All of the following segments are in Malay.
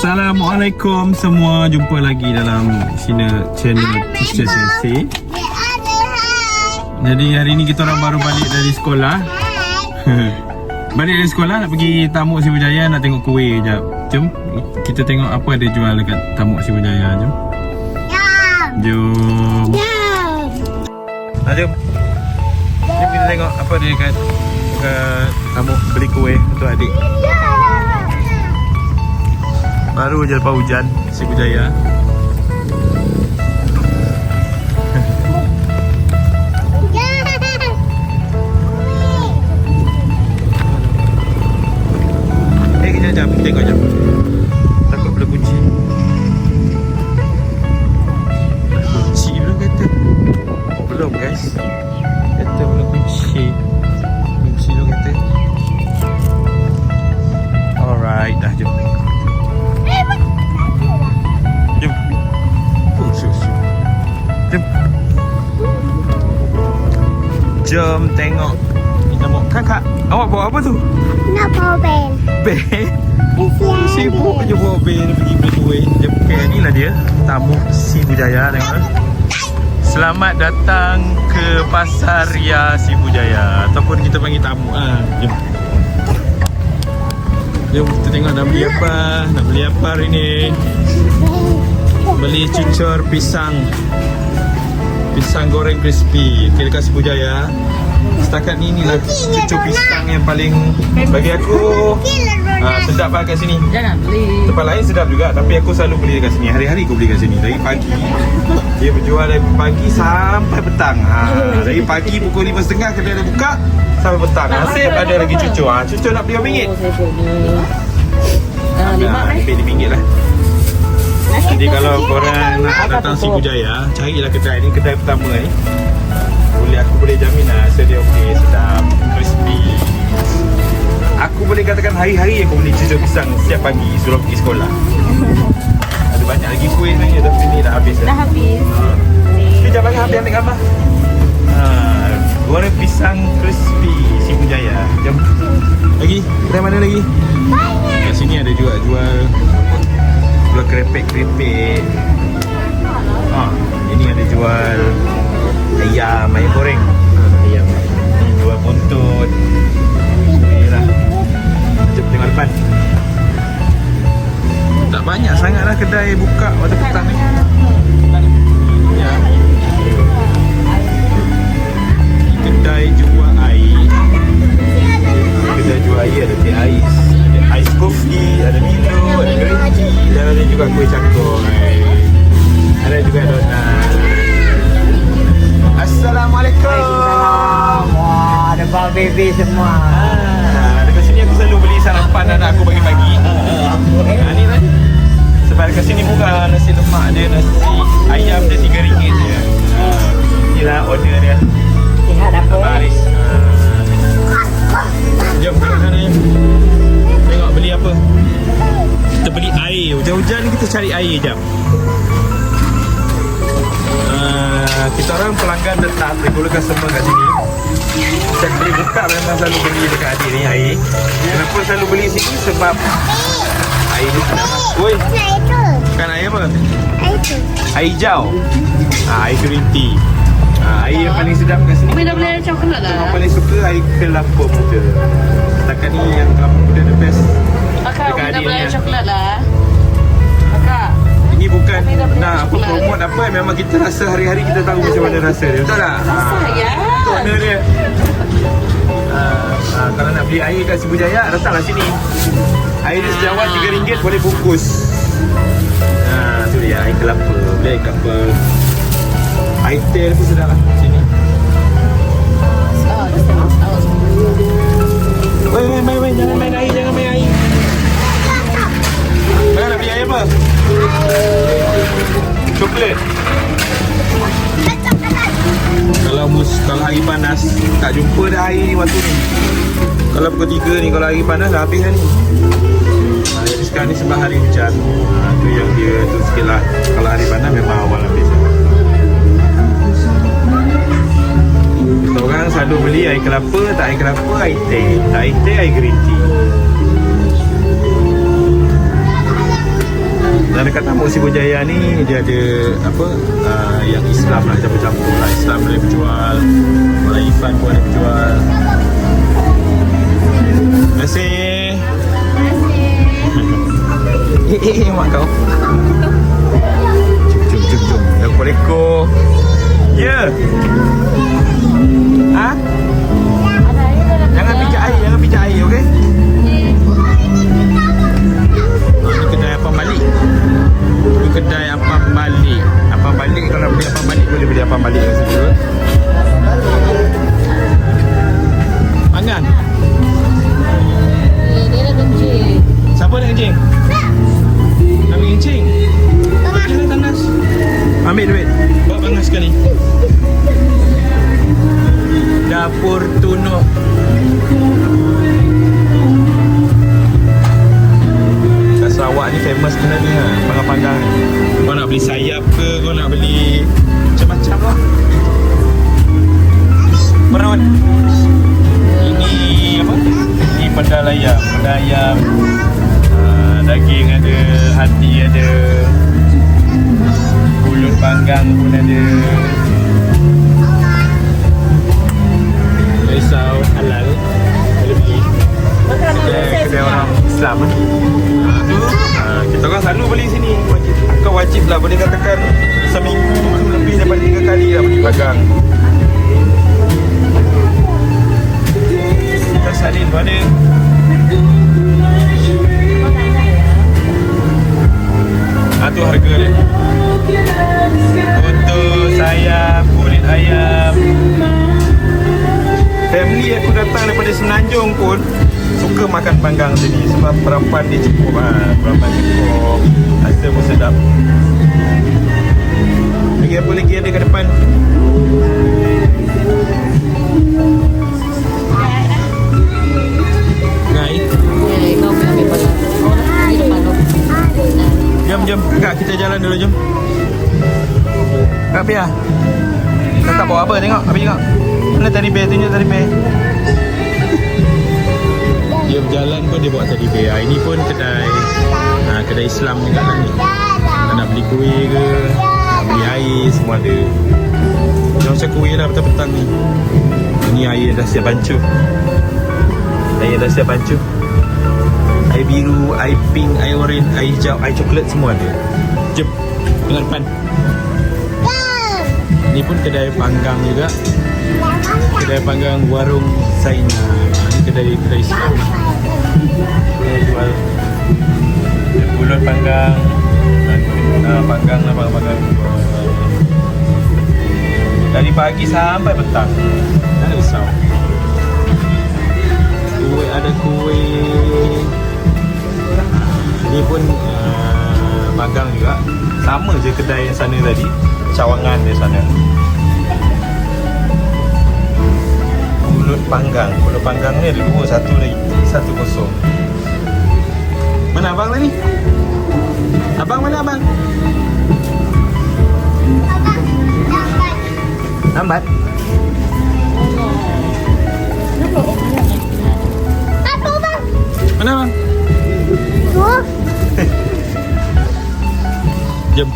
Assalamualaikum semua. Jumpa lagi dalam Sina channel Teacher Sensei. Jadi hari ni kita orang baru balik dari sekolah. Balik dari sekolah nak pergi Tamuk Sibujaya Nak tengok kuih jap. Jom Kita tengok apa ada jual dekat Tamuk Sibujaya Jom. Jom. Nah, jom. Jom kita tengok apa dia dekat Dekat Tamuk beli kuih untuk adik Baru je lepas hujan. Sibujaya Eh Jom tengok. Kita mau kakak Awak bawa apa tu? Nak bawa bel. Bel? Sibuk je bawa bel pergi beli kuih Jom okay, ni lah dia. Tamu Sibujaya tengok eh. Selamat datang ke Pasar Ria Sibujaya Ataupun kita panggil tamu. Ah, Jom. Jom kita tengok nak beli apa. Nak beli apa hari ni? Beli cucur pisang Pisang goreng crispy. Okay dekat Sibujaya Setakat ni ni lah cucur pisang yang paling Bagi aku. ah, Sedap lah kat sini. Jangan beli. Tempat lain sedap juga Tapi aku selalu beli dekat sini. Hari-hari aku beli kat sini Dari pagi. Dia berjual dari pagi sampai petang. Ha, Dari pagi pukul 5.30 Kedai dah buka Sampai petang. Nasib ada lagi cucur ha, Cucur nak beli RM1 Oh, saya punya. Ah, lima Nah, eh? lebih RM5 lah Jadi kalau korang nak datang si Bujaya Carilah kedai ni Kedai pertama ni. Boleh aku boleh jamin lah Rasa dia okey Sedap Crispy. Aku boleh katakan hari-hari aku beli cucur pisang Setiap pagi Suruh pergi sekolah. Ada banyak lagi kuih sebenarnya Tapi ni dah habis Dah. Dah habis. ha. Sekejap lagi habis ambil gambar. Ha. Goreng pisang crispy Si Bujaya Jom. Lagi? Kedai mana lagi? Kat sini ada juga jual Jual kerepek-kerepek ha, Ini ada jual Ayam, ayam goreng. Ayam. Ini jual buntut. Inilah Jom tengok depan. Tak banyak sangat lah kedai buka waktu petang ni. Ya Kedai jual air. Kedai jual air ada teh ais ais kopi, ada Milo, ada green tea Dan ada juga kuih cangkoi Ada juga donat Assalamualaikum Wah, ada bawa baby semua. Ah, dekat sini aku selalu beli sarapan anak aku pagi-pagi. Ha ni lah. Sebab dekat sini murah nasi lemak dia, nasi ayam dia RM3 je. Ha, inilah order dia. Lihat apa? Baris. Ha. Jom sana ya. Tengok beli apa. Kita beli air. Hujan-hujan ni kita cari air jap. Uh, kita orang pelanggan tetap regular customer kat sini Setiap beli buka memang selalu beli dekat adik ni air Kenapa selalu beli sini sebab Air ni sedap Oi, Nak itu. kan air apa? Itu. Air hijau ha, Air green tea ha, Air yang paling sedap kat sini Umi dah beli coklat dah. paling suka air kelapa muda Setakat ni yang kelapa muda the best Kakak, Dekat dah ah. coklat lah. Kakak. Ini bukan nak apa promote apa Memang kita rasa hari-hari kita tahu macam mana rasa dia Betul tak? Ha. Sayang. Itu mana dia Ah, ah, Kalau nak beli air kat Sibujaya Datanglah sini Air dia sejawat RM3 boleh bungkus Haa tu dia air kelapa Beli air kelapa Air teh pun sedap lah Sini Oh, dah tengok. Oh, Main main main main Jangan main air Jangan apa? Coklat Kalau mus kalau hari panas tak jumpa dah air waktu ni. Kalau pukul 3 ni kalau hari panas dah habis dah ni. Ha, jadi sekarang ni sebab hari hujan. Ha, tu yang dia tu sikit lah. Kalau hari panas memang awal habis. Kita orang selalu beli air kelapa, tak air kelapa, air teh. Tak air teh, air green tea. Dan dekat Tamuk Sibu Jaya ni dia ada apa uh, yang Islam lah. Campur-campur lah. Islam boleh berjual Orang Ifan pun ada berjual. Terima kasih. Eh eh eh mak kau. Jom jom jom jom. Leko-leko Ya. Ha? Jangan pijak air, jangan pijak air, okey? Oh, ni kedai apa balik? Kedai apa balik? Apa balik kalau beli apa balik boleh beli apa balik kat situ. Mangan. Eh, dia dah kencing. Siapa nak kencing? Nak pergi kencing? Jalan tanas. Ambil duit. Bawa bangas sekali. Dapur Tunuk. Sarawak ni famous benda ni lah. Panggang-panggang ni. Kau nak beli sayap ke? Kau nak beli macam-macam lah. Merawat. Ini apa? Ini pedal ayam. Pedal ayam. Ah, daging ada. Hati ada. Pulut panggang pun ada. Risau halal. Boleh beli. Kedai, kedai orang Islam eh. Ha, kita orang selalu beli sini. Wajib. Bukan wajib lah. Boleh katakan Seminggu lebih daripada tiga kali lah beli bagang Ikan sardin pun ada Ha tu harga dia. Semenanjung pun Suka makan panggang sini Sebab perapan dia cukup ha. Perapan cukup. Rasa pun sedap. Lagi apa lagi ada kat depan. Jom jom. Kak kita jalan dulu jom. Kak Pia. Kakak bawa apa? Tengok Abi tengok. Mana tadi bear tunjuk tadi bear Kedai Islam juga lah ni Kau nak beli kuih ke beli air semua ada Macam macam kuih lah petang-petang ni Ini air dah siap bancuh Air dah siap bancuh Air biru, air pink, air orange, air hijau, air coklat semua ada. Jom, tengok depan. Ni pun kedai panggang juga. Kedai panggang warung Saina. Ha, Ni kedai kedai Islam. Dia jual pulut panggang. Uh, panggang lah panggang-panggang. Dari pagi sampai petang. Tak risau. Kuih ada kuih. Ni pun uh, magang juga Sama je kedai yang sana tadi Cawangan dia sana Pulut panggang Pulut panggang ni ada dua Satu lagi Satu kosong Mana abang tadi? Abang mana abang? Lambat? Apa bang? Mana abang? Oh, Jom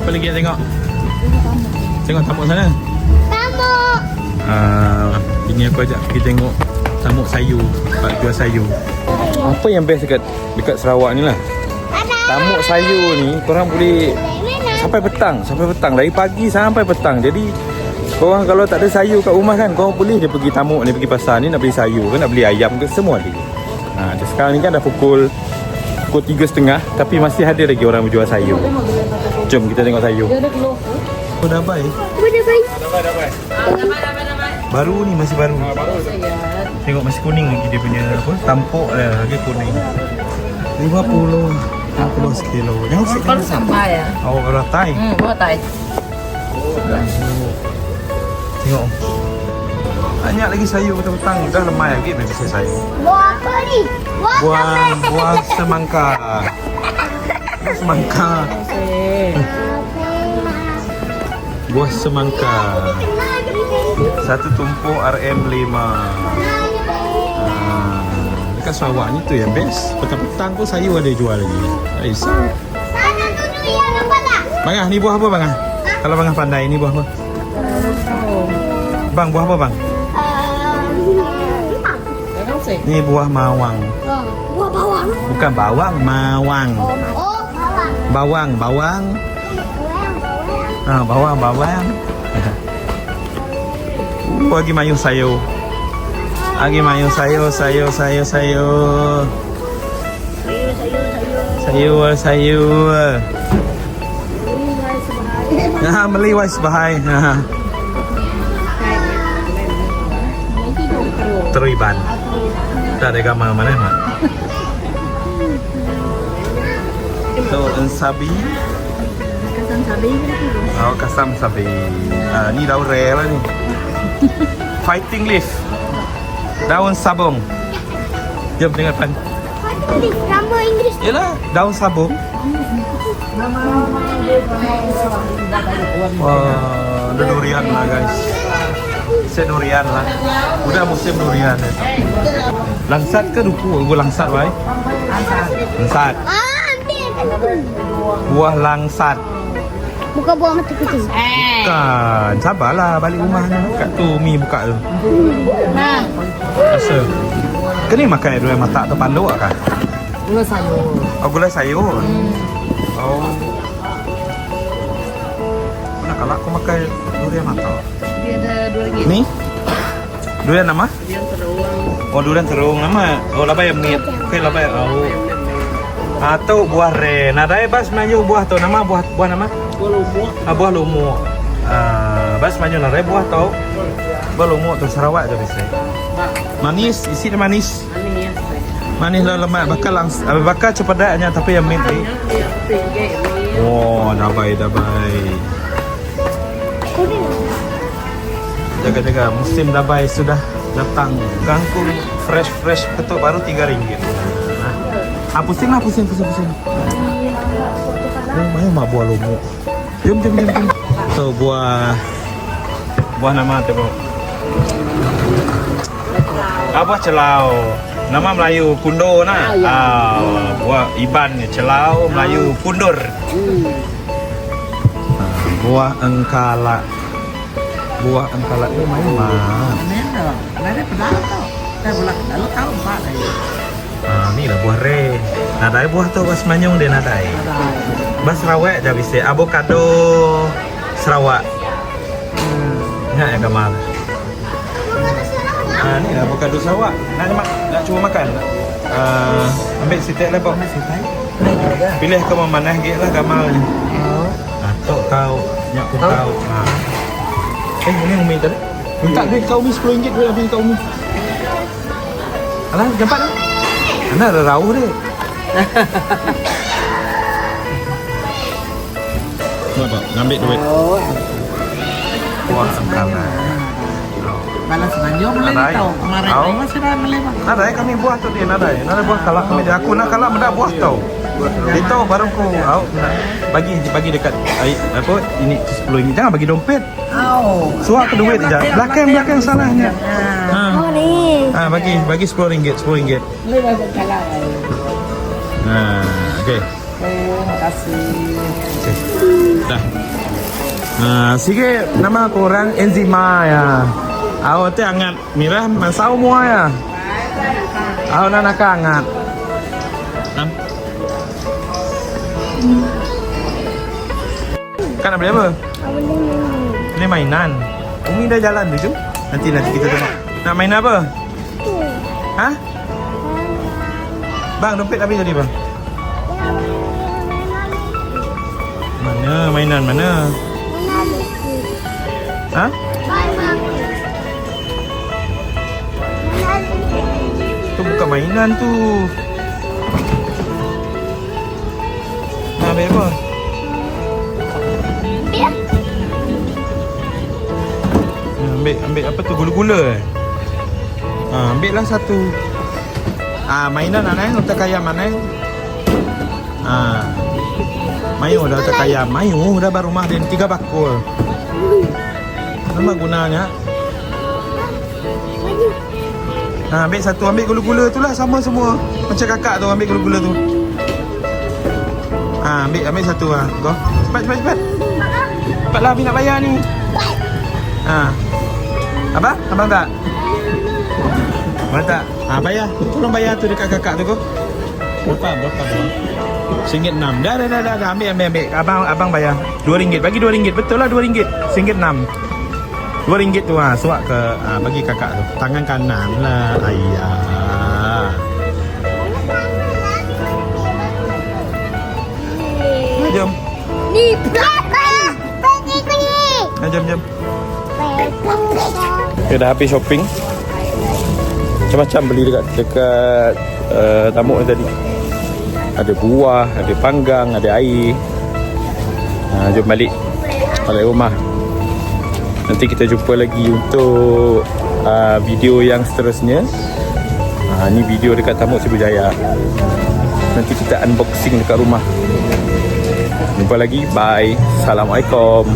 Apa lagi nak tengok? Tengok tamu sana kamu. uh, Bini aku ajak pergi tengok Tamuk sayur Pak jual sayur Apa yang best dekat Dekat Sarawak ni lah. Tamuk sayur ni Korang boleh? Sampai petang Sampai petang Dari pagi sampai petang Jadi Korang kalau tak ada sayur kat rumah kan Korang boleh je pergi tamuk ni Pergi pasar ni Nak beli sayur ke Nak beli ayam ke Semua ada ha, dan Sekarang ni kan dah pukul Pukul tiga setengah Tapi masih ada lagi orang berjual sayur Jom kita tengok sayur Dia ada kelofu. Oh dah baik Mana baik? Ah, dapat, dapat, dapat. Baru ni masih baru? Sayat. Tengok masih kuning lagi dia punya apa Tampuk dia lagi kuning. 50 50 sekilo. Jangan sikit Kalau sampai ya. Oh kalau Thai? Hmm, buat tai. Tengok. Banyak lagi sayur petang-petang Dah lemai lagi nak kasi sayur. Buah apa ni? Buah Buah buah semangka. Buah semangka Eh. Buah semangka Satu tumpuk RM5 ah, Dekat Sarawak ni tu yang best Petang-petang pun sayur ada jual lagi Tak risau Sana Bang ah, ni buah apa bang ah? Kalau bang ah pandai ni buah apa? Bang buah apa bang? Ni buah mawang. Buah bawang. Bukan bawang, mawang. Bawang, bawang. Ah, bawang, bawang. Uh, lagi mayung sayur. Lagi mayung sayur, sayur, sayur, sayur. Sayur, sayur. Ha, meliwai sebahai. Ha. Teriban. Tak ada gambar mana mak. So, ensabi. Oh, kasam sabi. Ah, ni daun rare lah ni. Fighting leaf. Daun sabung. Jom dengar pan. Nama Inggeris. Yalah, daun sabung. Wah, ada durian lah guys. Set durian lah. Udah musim durian ya. Langsat ke duku? Buah langsat baik. Langsat. Ah, ambil. Buah langsat. Buka buah mata kucing. Eh. Kan, sabarlah balik rumah ni. Kat tu mi buka tu. Nah, Rasa. Ke ni makan durian matak tu panduk kan? gula sayur. Oh, gulai sayur. Oh. Mana kalau aku makan durian matak? Dia ada dua ringgit. Ni? Durian nama? Dia terung. Oh, durian terung nama. Oh, labai yang mengit. Okey, labai. Oh. Atau buah re. Nadai bas Melayu buah tu nama buah buah nama? Gua lumut. Ah, buah lumuk. Ah, bas Melayu nadai buah tau. Buah lumuk tu Sarawak tu bisa. Manis, isi dia manis. Ani. Manis lah lemak. Bakal langs, ah, bakal cepadaknya tapi yang mint ni. Dia ringgit. Oh, dabai dabai. Jaga-jaga musim dabai sudah datang. Kangkung fresh-fresh ketuk baru RM3. Ah, pusing lah, pusing, pusing, pusing. Oh, mana mak buah lomo. Jom, jom, jom, jom. So, buah... Buah nama tu, bro. Ah, buah celau. Nama Melayu kundo nah. Ah, buah iban ni celau Melayu kundur. Ah, buah engkala. Buah engkala ni main mah. Mana? Ada pedal tau. Dah bolak lalu tahu empat lagi. Ah, ni lah buah re. Nadai buah tu bas manyung dia nadai. Ada. Bas Sarawak dah bisa avocado Sarawak. Ingat ya Kamal? Ah, ni lah avocado Sarawak. Nak nak, nak cuba makan? Ah, ambil sitik lah bang. Pilih kau mau mana gig lah Kamal ni. Ah, tok kau, nyak kau. Ah. Eh, ni umi tadi. Minta duit kau umi RM10 duit habis kau umi. Alah, cepat lah. Mana ada rauh dia. Apa? Ngambil duit. Oh, Wah, sengkala. balas sebanyak boleh tahu. Kemarin Tahu. masih dah boleh bang. Nada eh kami buah tu dia nada eh. Nada buah kalak kami dia. Aku nak kalak mendak buah tau. Itu baru aku au bagi bagi dekat ai, apa ini 10 ini jangan bagi dompet. Oh. Suap ke duit je. Belakang belakang salahnya. Ha. Oh, ni. Ha bagi bagi 10 ringgit 10 ringgit. Boleh dah kalah. Ha okey. Terima kasih. Okey. Dah. Ha sikit nama korang enzima ya. Awak tu angat mirah mansau mua ya. Awak nak nak angat. Kan nak beli apa? Beli mainan. Umi dah jalan tu jom. Nanti nanti kita tengok. Nak main apa? Ha? Bang, dompet habis tadi bang. Mana mainan mana? Ha? Tu bukan mainan tu. Nak ambil apa? Ambil ambil apa tu gula-gula eh? Ha, ambil lah satu. Ah, mainan anak untuk kaya mana? Ah. Mayu dah tak kaya. Mayu dah baru rumah dia tiga bakul. Nama gunanya? Ha, ambil satu, ambil gula-gula tu lah sama semua. Macam kakak tu ambil gula-gula tu. Ah, ambil ambil satu ah. Go. Cepat cepat cepat. Cepatlah Abi nak bayar ni. Ah. Apa? Abang tak? Abang tak? Ah, bayar. Tolong bayar tu dekat kakak tu. Berapa? Berapa? Singgit enam. Dah, dah, dah, dah, dah. Ambil, ambil, ambil. Abang, abang bayar. Dua ringgit. Bagi dua ringgit. Betul lah dua ringgit. Singgit enam. Dua ringgit tu ah, suap ke ah, bagi kakak tu. Tangan kanan lah. Ayah. Jom. Ni berapa? Pergi pergi. Jom, jom. Pergi. Kita dah habis shopping. Macam-macam beli dekat dekat uh, tamu ni tadi. Ada buah, ada panggang, ada air. Ha, jom balik balik rumah. Nanti kita jumpa lagi untuk uh, video yang seterusnya. Ha, ni video dekat Tamu Sibujaya. Nanti kita unboxing dekat rumah. Jumpa lagi. Bye. Assalamualaikum.